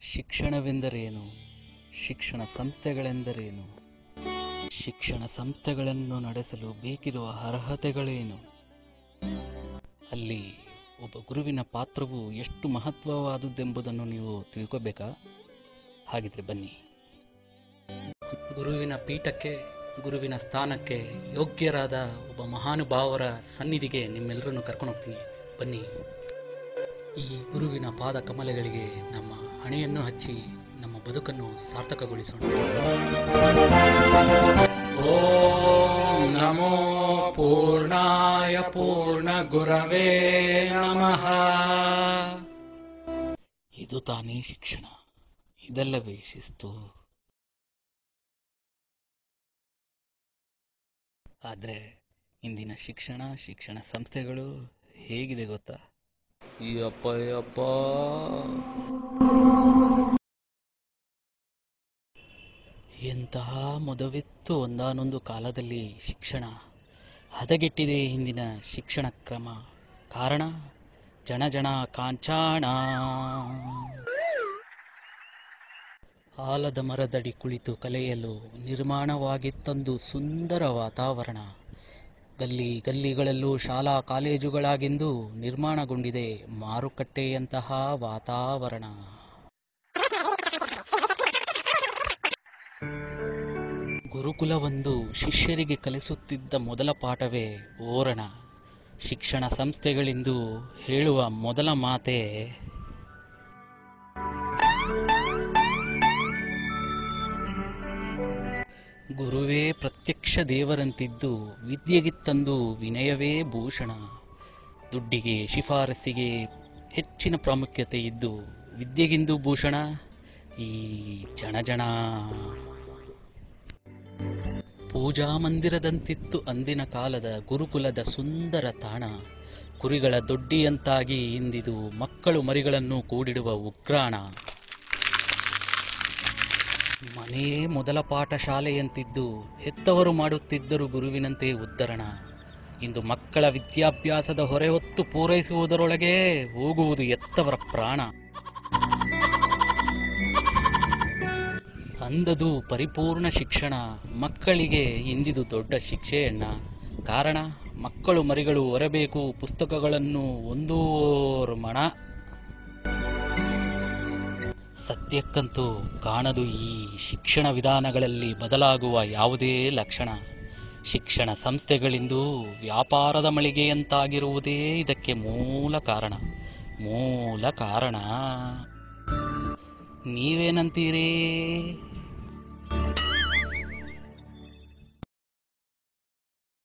ಶಿಕ್ಷಣವೆಂದರೇನು? ಶಿಕ್ಷಣ ಸಂಸ್ಥೆಗಳೆಂದರೇನು? ಶಿಕ್ಷಣ ಸಂಸ್ಥೆಗಳನ್ನು ನಡೆಸಲು ಬೇಕಿರುವ ಅರ್ಹತೆಗಳೇನು? ಅಲ್ಲಿ ಒಬ್ಬ ಗುರುವಿನ ಪಾತ್ರವು ಎಷ್ಟು ಮಹತ್ವವಾದುದೆಂಬುದನ್ನು ನೀವು ತಿಳ್ಕೋಬೇಕಾ? ಹಾಗಿದ್ರೆ ಬನ್ನಿ. ಗುರುವಿನ ಪೀಠಕ್ಕೆ, ಗುರುವಿನ ಸ್ಥಾನಕ್ಕೆ ಯೋಗ್ಯರಾದ ಒಬ್ಬ ಮಹಾನುಭಾವರ ಸನ್ನಿಧಿಗೆ ನಿಮ್ಮೆಲ್ಲರನ್ನು ಕರ್ಕೊಂಡು ಹೋಗ್ತೀನಿ. ಬನ್ನಿ. ಈ ಗುರುವಿನ ಪಾದ ಕಮಲಗಳಿಗೆ ನಮ್ಮ ಹಣೆಯನ್ನು ಹಚ್ಚಿ ನಮ್ಮ ಬದುಕನ್ನು ಸಾರ್ಥಕಗೊಳಿಸೋಣ. ಓಂ ನಮೋ ಪೂರ್ಣಾಯ ಪೂರ್ಣ ಗುರವೇ ನಮಃ. ಇದು ತಾನೇ ಶಿಕ್ಷಣ. ಇದಲ್ಲವೇ ಶಿಸ್ತು. ಆದರೆ ಇಂದಿನ ಶಿಕ್ಷಣ ಶಿಕ್ಷಣ ಸಂಸ್ಥೆಗಳು ಹೇಗಿದೆ ಗೊತ್ತಾ? ಯಪ್ಪ ಎಂತಹ ಮೊದವಿತ್ತು ಒಂದಾನೊಂದು ಕಾಲದಲ್ಲಿ ಶಿಕ್ಷಣ ಹದಗೆಟ್ಟಿದೆ ಹಿಂದಿನ ಶಿಕ್ಷಣ ಕ್ರಮ. ಕಾರಣ, ಜನ ಜನ ಕಾಂಚಾಣ. ಆಲದ ಮರದಡಿ ಕುಳಿತು ಕಲೆಯಲು ನಿರ್ಮಾಣವಾಗಿತ್ತಂದು ಸುಂದರ ವಾತಾವರಣ. ಗಲ್ಲಿ ಗಲ್ಲಿಗಳಲ್ಲೂ ಶಾಲಾ ಕಾಲೇಜುಗಳಾಗೆಂದು ನಿರ್ಮಾಣಗೊಂಡಿದೆ ಮಾರುಕಟ್ಟೆಯಂತಹ ವಾತಾವರಣ. ಗುರುಕುಲವೊಂದು ಶಿಷ್ಯರಿಗೆ ಕಲಿಸುತ್ತಿದ್ದ ಮೊದಲ ಪಾಠವೇ ಓರಣ. ಶಿಕ್ಷಣ ಸಂಸ್ಥೆಗಳಿಂದು ಹೇಳುವ ಮೊದಲ ಮಾತೆ ಗುರುವೇ ಪ್ರತ್ಯಕ್ಷ ದೇವರಂತಿದ್ದು ವಿದ್ಯೆಗಿತ್ತಂದು ವಿನಯವೇ ಭೂಷಣ. ದುಡ್ಡಿಗೆ ಶಿಫಾರಸ್ಸಿಗೆ ಹೆಚ್ಚಿನ ಪ್ರಾಮುಖ್ಯತೆ ಇದ್ದು ವಿದ್ಯೆಗಿಂದು ಭೂಷಣ. ಈ ಜನ ಜನ. ಪೂಜಾ ಮಂದಿರದಂತಿತ್ತು ಅಂದಿನ ಕಾಲದ ಗುರುಕುಲದ ಸುಂದರ ತಾಣ. ಕುರಿಗಳ ದೊಡ್ಡಿಯಂತಾಗಿ ಇಂದಿದು ಮಕ್ಕಳು ಮರಿಗಳನ್ನು ಕೂಡಿಡುವ ಉಗ್ರಾಣ. ಮನೆಯೇ ಮೊದಲ ಪಾಠ ಶಾಲೆಯಂತಿದ್ದು ಹೆತ್ತವರು ಮಾಡುತ್ತಿದ್ದರು ಗುರುವಿನಂತೆ ಉದ್ಧರಣ. ಇಂದು ಮಕ್ಕಳ ವಿದ್ಯಾಭ್ಯಾಸದ ಹೊರೆ ಹೊತ್ತು ಪೂರೈಸುವುದರೊಳಗೆ ಹೋಗುವುದು ಎತ್ತವರ ಪ್ರಾಣ. ಅಂದದು ಪರಿಪೂರ್ಣ ಶಿಕ್ಷಣ, ಮಕ್ಕಳಿಗೆ ಇಂದಿದು ದೊಡ್ಡ ಶಿಕ್ಷೆಯಣ್ಣ ಕಾರಣ, ಮಕ್ಕಳು ಮರಿಗಳು ಹೊರಬೇಕು, ಪುಸ್ತಕಗಳನ್ನು ಒಂದೂರು ಮಣ. ಸದ್ಯಕ್ಕಂತೂ ಕಾಣದು ಈ ಶಿಕ್ಷಣ ವಿಧಾನಗಳಲ್ಲಿ ಬದಲಾಗುವ ಯಾವುದೇ ಲಕ್ಷಣ. ಶಿಕ್ಷಣ ಸಂಸ್ಥೆಗಳಿಂದು ವ್ಯಾಪಾರದ ಮಳಿಗೆಯಂತಾಗಿರುವುದೇ ಇದಕ್ಕೆ ಮೂಲ ಕಾರಣ. ಮೂಲ ಕಾರಣ. ನೀವೇನಂತೀರಿ?